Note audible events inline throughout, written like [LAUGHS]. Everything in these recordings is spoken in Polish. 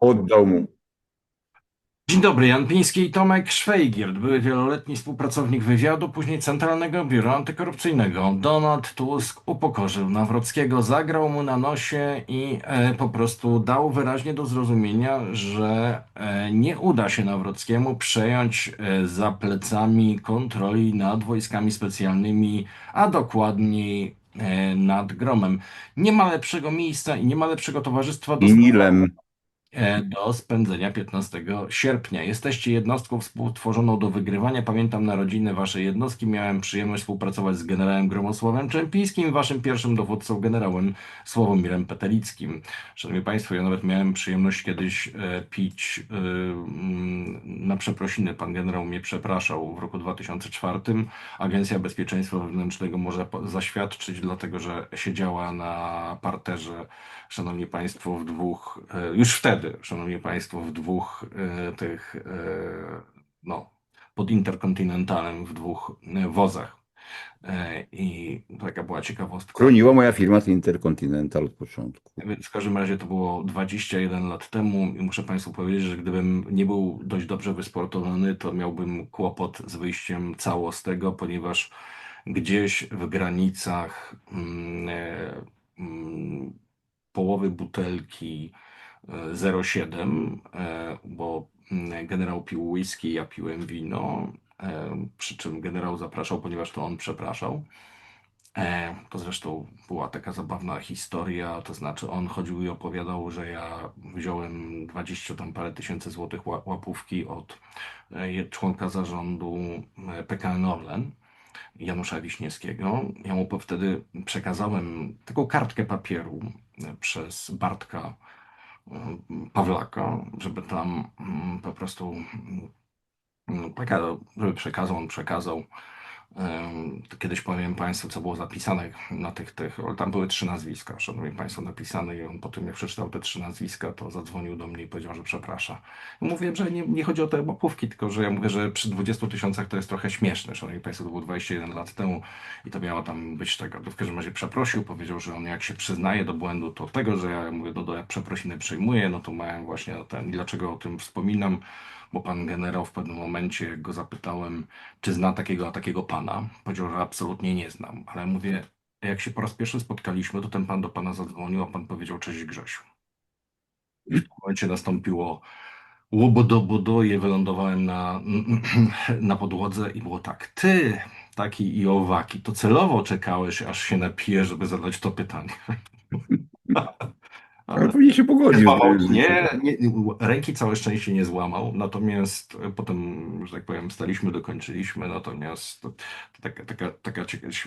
Oddał mu. Dzień dobry, Jan Piński i Tomek Szwejgierd, były wieloletni współpracownik wywiadu, później Centralnego Biura Antykorupcyjnego. Donald Tusk upokorzył Nawrockiego, zagrał mu na nosie i e, po prostu dał wyraźnie do zrozumienia, że e, nie uda się Nawrockiemu przejąć e, za plecami kontroli nad wojskami specjalnymi, a dokładniej e, nad Gromem. Nie ma lepszego miejsca i nie ma lepszego towarzystwa do Nilem. E, do spędzenia 15 sierpnia. Jesteście jednostką współtworzoną do wygrywania. Pamiętam narodziny waszej jednostki. Miałem przyjemność współpracować z generałem Gromosławem Czempińskim i waszym pierwszym dowódcą generałem Sławomirem Petelickim. Szanowni Państwo, ja nawet miałem przyjemność kiedyś e, pić e, mm, na przeprosiny. Pan generał mnie przepraszał w roku 2004. Agencja Bezpieczeństwa Wewnętrznego może zaświadczyć, dlatego że siedziała na parterze Szanowni Państwo, w dwóch, e, już wtedy, Szanowni Państwo, w dwóch e, tych, e, no, pod Interkontynentalem, w dwóch wozach. I taka była ciekawostka. Chroniła moja firma Intercontinental od początku. Więc w każdym razie to było 21 lat temu i muszę Państwu powiedzieć, że gdybym nie był dość dobrze wysportowany, to miałbym kłopot z wyjściem cało z tego, ponieważ gdzieś w granicach mm, mm, połowy butelki e, 0,7, e, bo mm, generał pił whisky, ja piłem wino, e, przy czym generał zapraszał, ponieważ to on przepraszał. E, to zresztą była taka zabawna historia, to znaczy on chodził i opowiadał, że ja wziąłem 20 tam parę tysięcy złotych ła- łapówki od e, członka zarządu e, PKN Orlen, Janusza Wiśniewskiego. Ja mu wtedy przekazałem taką kartkę papieru e, przez Bartka e, Pawlaka, żeby tam mm, po prostu mm, taka, żeby przekazał, on przekazał. Kiedyś powiem Państwu, co było zapisane na tych, tych, tam były trzy nazwiska, Szanowni Państwo, napisane i on po tym, jak przeczytał te trzy nazwiska, to zadzwonił do mnie i powiedział, że przeprasza. Mówię, że nie, nie chodzi o te łapówki, tylko że ja mówię, że przy 20 tysiącach to jest trochę śmieszne, Szanowni Państwo, to było 21 lat temu i to miała tam być tego, to w każdym razie przeprosił, powiedział, że on jak się przyznaje do błędu, to tego, że ja mówię, do, do jak przeprosiny przyjmuję, no to miałem właśnie ten, i dlaczego o tym wspominam, bo pan generał w pewnym momencie, jak go zapytałem, czy zna takiego, a takiego pana, powiedział, że absolutnie nie znam, ale mówię, jak się po raz pierwszy spotkaliśmy, to ten pan do pana zadzwonił, a pan powiedział, cześć Grzesiu. I w tym momencie nastąpiło łobodo-bodo i wylądowałem na, [CLEARS THROAT] na podłodze i było tak, ty, taki i owaki, to celowo czekałeś, aż się napijesz, żeby zadać to pytanie. [LAUGHS] Ale pewnie się pogodził. Złamał, nie, nie, ręki całe szczęście nie złamał, natomiast e, potem, że tak powiem, staliśmy, dokończyliśmy, natomiast to, to taka, taka, taka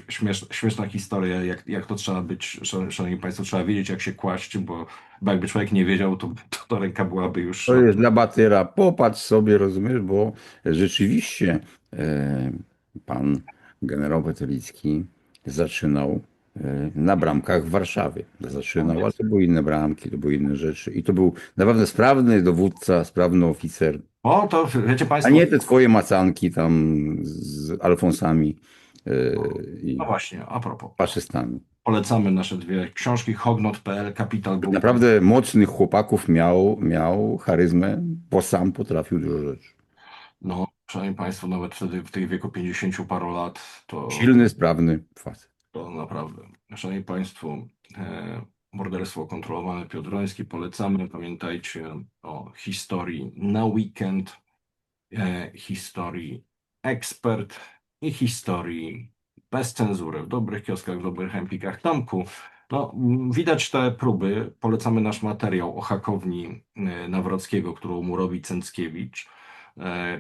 śmieszna, śmieszna historia, jak, jak to trzeba być, szan- szanowni państwo, trzeba wiedzieć, jak się kłaść, bo, bo jakby człowiek nie wiedział, to, to, to ręka byłaby już... To jest dla batyra. Popatrz sobie, rozumiesz, bo rzeczywiście e, pan generał Petelicki zaczynał na bramkach w Warszawie. Zaczynał, ale to były inne bramki, to były inne rzeczy. I to był naprawdę sprawny dowódca, sprawny oficer, O, to wiecie a państwo... nie te twoje macanki tam z Alfonsami i No właśnie, a propos, faszystami. polecamy nasze dwie książki, hognot.pl, Kapital był... Naprawdę mocnych chłopaków miał, miał charyzmę, bo sam potrafił dużo rzeczy. No, szanowni państwo, nawet wtedy w tych wieku 50 paru lat, to... Silny, sprawny facet. To naprawdę. Szanowni Państwo, e, morderstwo kontrolowane Piotroński polecamy. Pamiętajcie o historii na weekend, e, historii ekspert i historii bez cenzury w dobrych kioskach, w dobrych empikach. Tomku, no, widać te próby. Polecamy nasz materiał o hakowni e, Nawrockiego, którą mu robi Cęckiewicz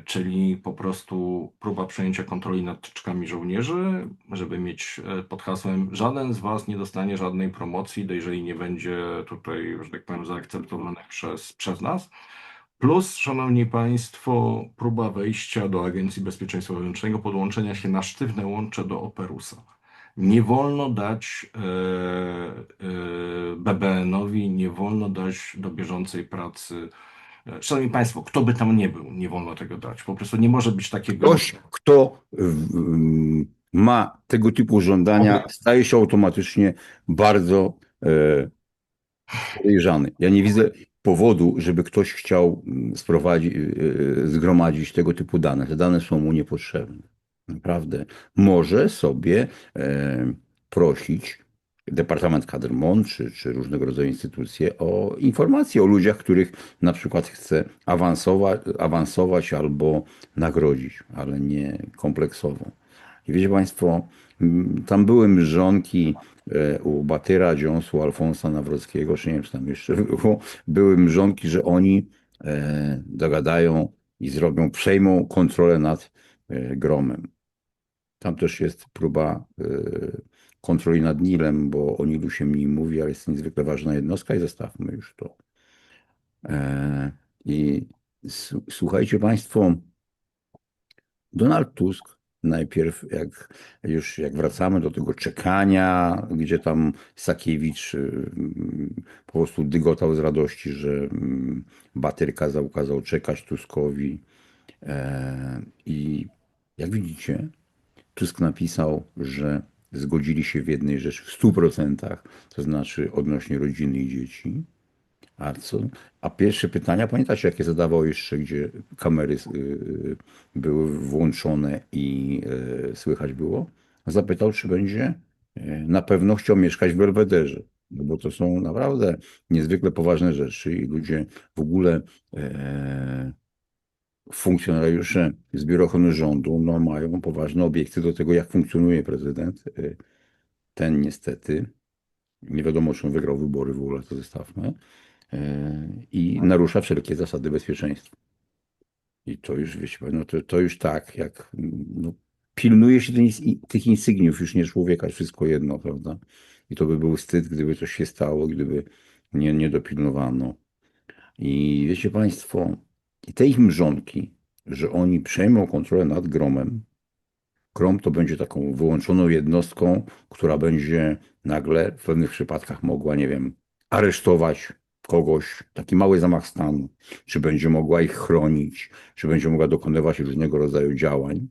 czyli po prostu próba przejęcia kontroli nad czczkami żołnierzy, żeby mieć e, pod hasłem żaden z Was nie dostanie żadnej promocji, jeżeli nie będzie tutaj, że tak powiem, zaakceptowany przez, przez nas. Plus, szanowni Państwo, próba wejścia do Agencji Bezpieczeństwa Wewnętrznego, podłączenia się na sztywne łącze do Operusa. Nie wolno dać e, e, BBN-owi, nie wolno dać do bieżącej pracy Szanowni Państwo, kto by tam nie był, nie wolno tego dać. Po prostu nie może być takiego. Ktoś, kto ma tego typu żądania, staje się automatycznie bardzo e, podejrzany. Ja nie widzę, powodu, żeby ktoś chciał mm, sprowadzić, yy, zgromadzić tego typu dane. Te dane są mu niepotrzebne. Naprawdę. Może sobie e, prosić Departament Kadr MON czy, czy różnego rodzaju instytucje o informacje o ludziach, których na przykład chce awansować, awansować albo nagrodzić, ale nie kompleksowo. I wiecie Państwo, tam były mrzonki e, u Batyra, Dziąsu, Alfonsa Nawrockiego, czy nie wiem, czy tam jeszcze było, były mrzonki, że oni e, dogadają i zrobią, przejmą kontrolę nad e, Gromem. Tam też jest próba kontroli nad Nilem, bo o Nilu się mniej mówi, ale jest to niezwykle ważna jednostka i zostawmy już to. E, I słuchajcie Państwo, Donald Tusk najpierw, jak już jak wracamy do tego czekania, gdzie tam Sakiewicz y, po prostu dygotał z radości, że mm, Batyr kazał, kazał czekać Tuskowi. E, I jak widzicie, Tusk napisał, że zgodzili się w jednej rzeczy w 100%, to znaczy odnośnie rodziny i dzieci. A, co? A pierwsze pytania, pamiętacie, jakie zadawał jeszcze, gdzie kamery y, były włączone i y, słychać było? Zapytał, czy będzie y, na pewno chciał mieszkać w Belwederze. No bo to są naprawdę niezwykle poważne rzeczy i ludzie w ogóle e, funkcjonariusze z Biura Ochrony Rządu no, mają poważne obiekty do tego, jak funkcjonuje prezydent. Y, Ten niestety, nie wiadomo, czy on wygrał wybory w ogóle, to zostawmy, y, i narusza wszelkie zasady bezpieczeństwa. I to już, wiecie, no to, to już tak, jak no, pilnuje się tych, tych insygniów, już nie człowieka, wszystko jedno, prawda? I to by był wstyd, gdyby coś się stało, gdyby nie, nie dopilnowano. I wiecie Państwo, i te ich mrzonki, że oni przejmą kontrolę nad Gromem, Grom to będzie taką wyłączoną jednostką, która będzie nagle w pewnych przypadkach mogła, nie wiem, aresztować kogoś, taki mały zamach stanu, czy będzie mogła ich chronić, czy będzie mogła dokonywać różnego rodzaju działań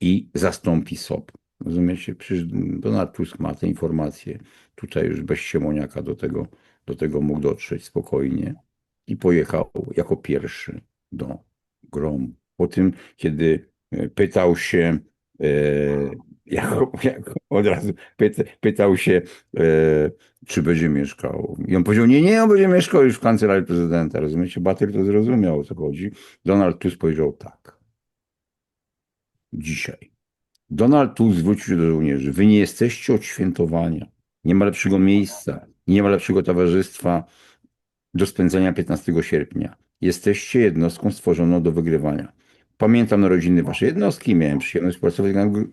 i zastąpi SOP. Rozumiecie? Przecież Donald Tusk ma te informacje. Tutaj już bez siemoniaka do tego, do tego mógł dotrzeć spokojnie i pojechał jako pierwszy do Gromu. Po tym, kiedy e, pytał się, e, jako, jako od razu pyta, pytał się, e, czy będzie mieszkał. I on powiedział, nie, nie, on będzie mieszkał już w kancelarii prezydenta. Rozumiecie? Batyr to zrozumiał, o co chodzi. Donald Tusk powiedział tak. Dzisiaj. Donald Tusk zwrócił się do żołnierzy. Wy nie jesteście od świętowania. Nie ma lepszego miejsca, nie ma lepszego towarzystwa do spędzenia 15 sierpnia. Jesteście jednostką stworzoną do wygrywania. Pamiętam narodziny waszej jednostki, miałem przyjemność pracować z Gr-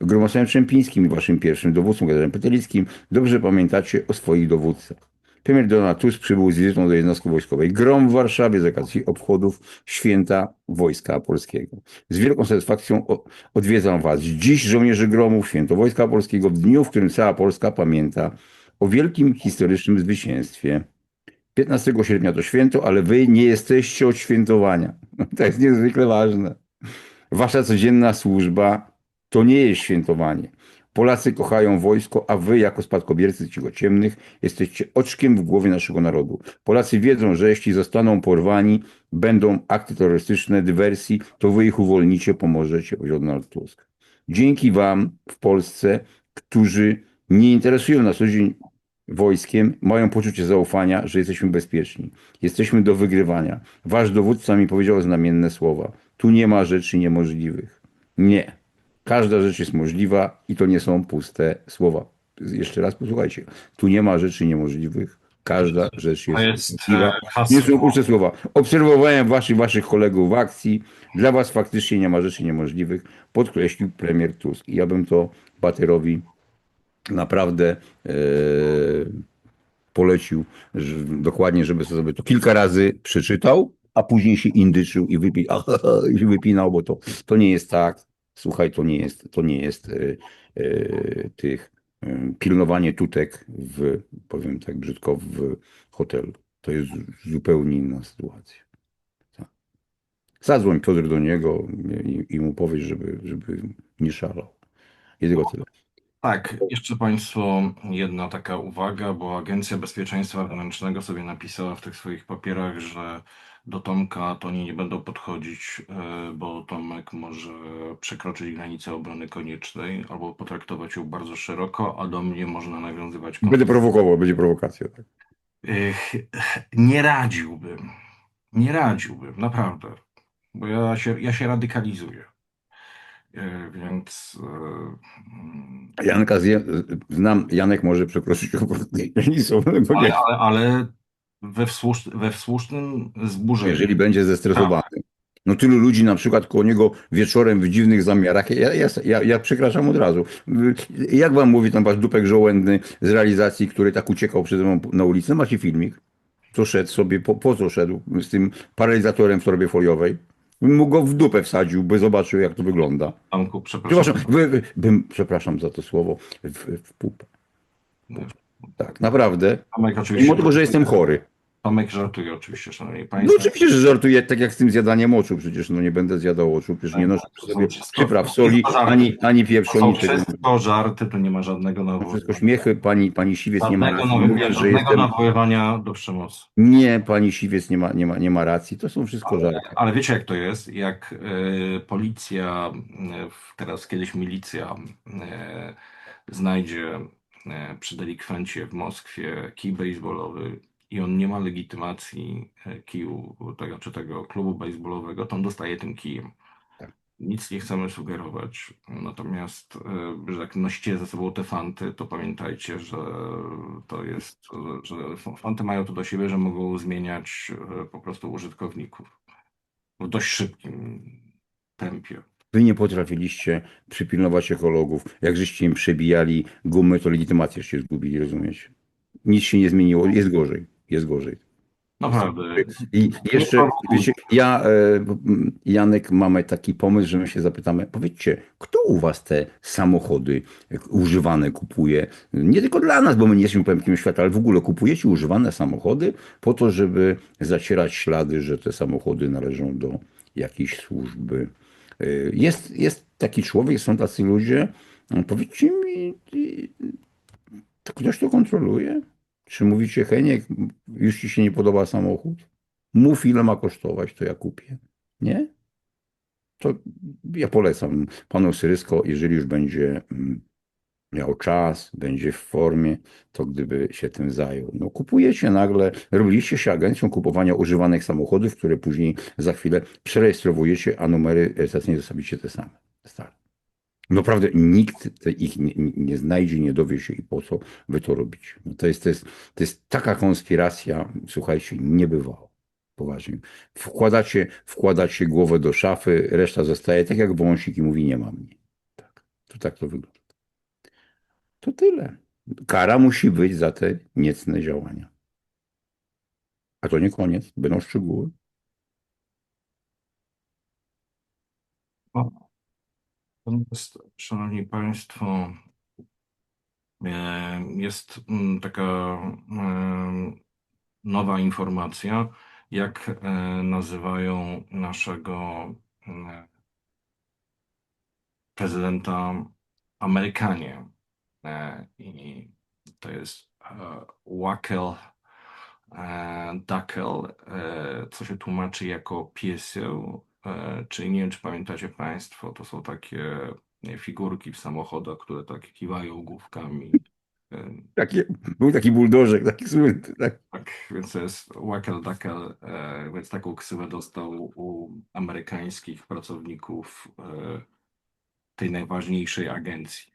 Gromosławem Czempińskim i waszym pierwszym dowódcą, Gadarem Petelickim. Dobrze pamiętacie o swoich dowódcach. Premier Donald Tusk przybył z wizytą do jednostki wojskowej Grom w Warszawie z okazji obchodów święta Wojska Polskiego. Z wielką satysfakcją odwiedzam was. Dziś żołnierzy Gromów, święto Wojska Polskiego, w dniu, w którym cała Polska pamięta o wielkim historycznym zwycięstwie. 15 sierpnia to święto, ale wy nie jesteście od świętowania. [LAUGHS] To jest niezwykle ważne. Wasza codzienna służba to nie jest świętowanie. Polacy kochają wojsko, a wy, jako spadkobiercy ciemnych, jesteście oczkiem w głowie naszego narodu. Polacy wiedzą, że jeśli zostaną porwani, będą akty terrorystyczne, dywersji, to wy ich uwolnicie, pomożecie, powiedział Donald Tusk. Dzięki wam w Polsce, którzy nie interesują na co dzień wojskiem, mają poczucie zaufania, że jesteśmy bezpieczni. Jesteśmy do wygrywania. Wasz dowódca mi powiedział znamienne słowa. Tu nie ma rzeczy niemożliwych. Nie. Każda rzecz jest możliwa i to nie są puste słowa. Jeszcze raz posłuchajcie. Tu nie ma rzeczy niemożliwych. Każda rzecz jest, jest możliwa. e, Nie są puste słowa. Obserwowałem waszych, waszych kolegów w akcji. Dla was faktycznie nie ma rzeczy niemożliwych, podkreślił premier Tusk. I ja bym to Baterowi naprawdę e, polecił że, dokładnie, żeby sobie to kilka razy przeczytał, a później się indyczył [LAUGHS] i, wypinał, bo to, to nie jest tak. Słuchaj, to nie jest, to nie jest e, e, tych pilnowanie tutek w, powiem tak brzydko, w hotelu. To jest zupełnie inna sytuacja. Tak. Zadzwoń Piotr do niego i, i mu powiedz, żeby, żeby nie szalał. I tylko tyle. Tak, jeszcze Państwo jedna taka uwaga, bo Agencja Bezpieczeństwa Wewnętrznego sobie napisała w tych swoich papierach, że do Tomka to oni nie będą podchodzić, e, bo Tomek może przekroczyć granicę obrony koniecznej albo potraktować ją bardzo szeroko, a do mnie można nawiązywać Będę prowokował, będzie prowokacja. Tak. Nie radziłbym. Nie radziłbym, naprawdę. Bo ja się, ja się radykalizuję. E, Więc e, mm, Janka zje, znam, Janek może przekroczyć granicę, bo ale, ale, ale we, wsłusz, we wsłusznym zburzeniu. jeżeli będzie zestresowany. No tylu ludzi na przykład koło niego wieczorem w dziwnych zamiarach. Ja, ja, ja, ja przekraczam od razu. Jak wam mówi tam wasz dupek żołędny z realizacji, który tak uciekał przede mną na ulicy? No macie filmik. Co szedł sobie, po, po co szedł z tym paralizatorem w torbie foliowej? Bym mu go w dupę wsadził, by zobaczył jak to wygląda. Tomku, przepraszam. Przepraszam, bym, przepraszam za to słowo, w, w pupę. Tak, naprawdę. Mimo tego, że jestem chory. Tomek żartuje oczywiście, szanowni No państwo. oczywiście, że żartuję, tak jak z tym zjadaniem oczu, przecież no nie będę zjadał oczu, przecież nie noszę To przy są sobie przypraw soli, to ani, ani To pieprzu, są niczego. wszystko żarty, tu nie ma żadnego To nawoływania. wszystko śmiechy, pani, pani Siwiec nie ma Żadnego, racji. Mówię, że żadnego jestem... nawoływania do przemocy. Nie, pani Siwiec nie ma, nie ma, nie ma racji, to są wszystko żarty. Ale wiecie jak to jest? Jak e, policja, w- teraz kiedyś milicja e, znajdzie przy delikwencie w Moskwie kij baseballowy i on nie ma legitymacji e, kiju tego, czy tego klubu baseballowego, to on dostaje tym kijem. Tak. Nic nie chcemy sugerować. Natomiast, e, że jak nosicie ze sobą te fanty, to pamiętajcie, że to jest, że fanty mają to do siebie, że mogą zmieniać e, po prostu użytkowników w dość szybkim tempie. Wy nie potrafiliście przypilnować ekologów. Jak żeście im przebijali gumy, to legitymację się zgubili, rozumiecie? Nic się nie zmieniło, jest gorzej, jest gorzej. Naprawdę. I jeszcze, wiecie, ja, e, m, Janek, mamy taki pomysł, że my się zapytamy, powiedzcie, kto u was te samochody e, używane kupuje? Nie tylko dla nas, bo my nie jesteśmy pępkiem świata, ale w ogóle kupujecie używane samochody po to, żeby zacierać ślady, że te samochody należą do jakiejś służby. E, Jest, jest taki człowiek, są tacy ludzie. Powiedzcie mi, ktoś to kontroluje? Czy mówicie, Heniek, już ci się nie podoba samochód? Mów, ile ma kosztować, to ja kupię. Nie? To ja polecam panu Syrysko, jeżeli już będzie mm, miał czas, będzie w formie, to gdyby się tym zajął. No kupujecie nagle, robiliście się agencją kupowania używanych samochodów, które później za chwilę przerejestrowujecie, a numery rejestracyjne zostawicie te same. Stare. Naprawdę nikt ich nie, nie- znajdzie, nie dowie się i po co wy to robicie. No to, jest, to, jest, to jest taka konspiracja, słuchajcie, nie bywało. Poważnie. Wkładacie, wkładacie głowę do szafy, reszta zostaje tak jak wąsik i mówi nie ma mnie. Tak. To tak to wygląda. To tyle. Kara musi być za te niecne działania. A to nie koniec, będą szczegóły. Natomiast, Szanowni Państwo, e, jest mm, taka e, nowa informacja, jak e, nazywają naszego e, prezydenta Amerykanie. I to jest Wackel Dackel, co się tłumaczy jako pieseł, e, czyli nie wiem, czy pamiętacie Państwo, to są takie e, figurki w samochodach, które tak kiwają główkami. E, Takie, był taki buldożek, taki słynny. Tak. Tak, więc to jest Wackel Dackel, e, więc taką ksywę dostał u amerykańskich pracowników e, tej najważniejszej agencji.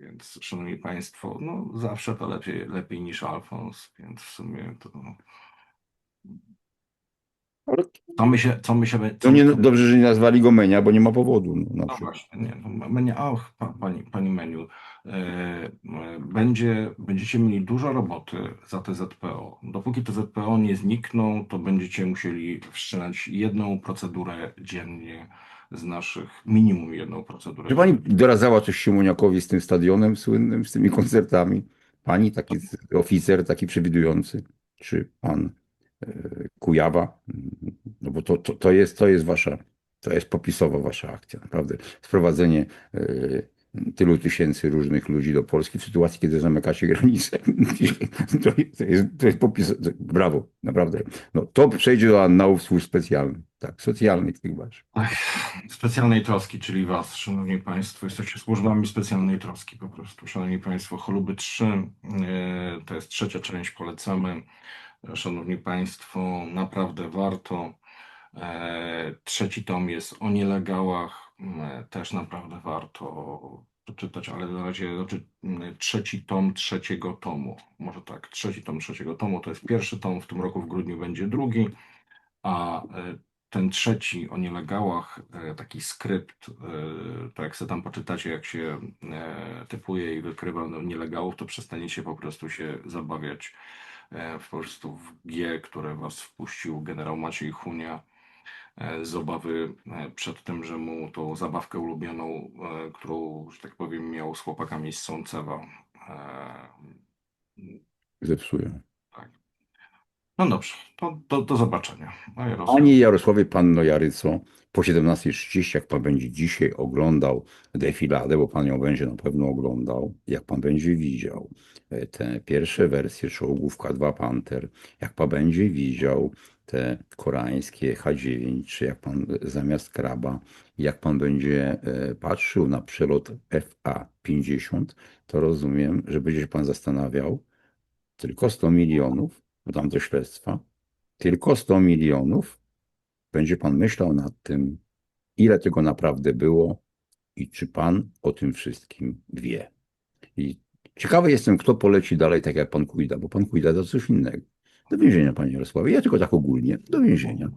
Więc, szanowni państwo, no zawsze to lepiej, lepiej niż Alfons, więc w sumie to... Co my się... Co my się co To nie, dobrze, że nie nazwali go Menia, bo nie ma powodu. No, No właśnie, nie, no, menu, och, pa, pani, pani menu, e, e, będzie, będziecie mieli dużo roboty za te ZPO. Dopóki te ZPO nie znikną, to będziecie musieli wszczynać jedną procedurę dziennie z naszych, minimum jedną procedurę. Czy pani doradzała coś Siemoniakowi z tym stadionem słynnym, z tymi koncertami? Pani, taki oficer, taki przewidujący, czy pan Kujawa? No bo to, to, to, jest, to jest wasza, to jest popisowa wasza akcja, naprawdę. Sprowadzenie e, tylu tysięcy różnych ludzi do Polski w sytuacji, kiedy zamykacie granice. [LAUGHS] To jest, to jest, popis. Brawo, naprawdę. No, to przejdzie do annałów służb specjalnych. Tak, socjalnych tych. Ach, specjalnej troski, czyli Was, Szanowni Państwo. Jesteście służbami specjalnej troski po prostu. Szanowni Państwo, Choluby 3 e, to jest trzecia część, polecamy. Szanowni Państwo, naprawdę warto. E, Trzeci tom jest o nielegałach, e, też naprawdę warto przeczytać, ale na razie znaczy, trzeci tom trzeciego tomu. Może tak, trzeci tom trzeciego tomu to jest pierwszy tom, w tym roku w grudniu będzie drugi, a e, ten trzeci o nielegałach, taki skrypt, to jak sobie tam poczytacie, jak się typuje i wykrywa no, nielegalów, to przestaniecie po prostu się zabawiać po prostu w G, które was wpuścił generał Maciej Chunia e, z obawy e, przed tym, że mu tą zabawkę ulubioną, e, którą, że tak powiem, miał z chłopakami z Sącewa. e, Zepsują. Tak. No dobrze, to do, do zobaczenia. No. Panie Jarosławie Panno Jaryco, po 17.30, jak pan będzie dzisiaj oglądał defiladę, bo pan ją będzie na pewno oglądał, jak pan będzie widział e, te pierwsze wersje czołgów K2 Panther, jak pan będzie widział te koreańskie H9, czy jak pan zamiast kraba, jak pan będzie e, patrzył na przelot FA-50, to rozumiem, że będzie się pan zastanawiał, tylko 100 milionów, tam te śledztwa, tylko 100 milionów, będzie pan myślał nad tym, ile tego naprawdę było i czy pan o tym wszystkim wie. I ciekawy jestem, kto poleci dalej, tak jak pan Kujda, bo pan Kujda to coś innego. Do więzienia, panie Jarosławie. Ja tylko tak ogólnie, do więzienia.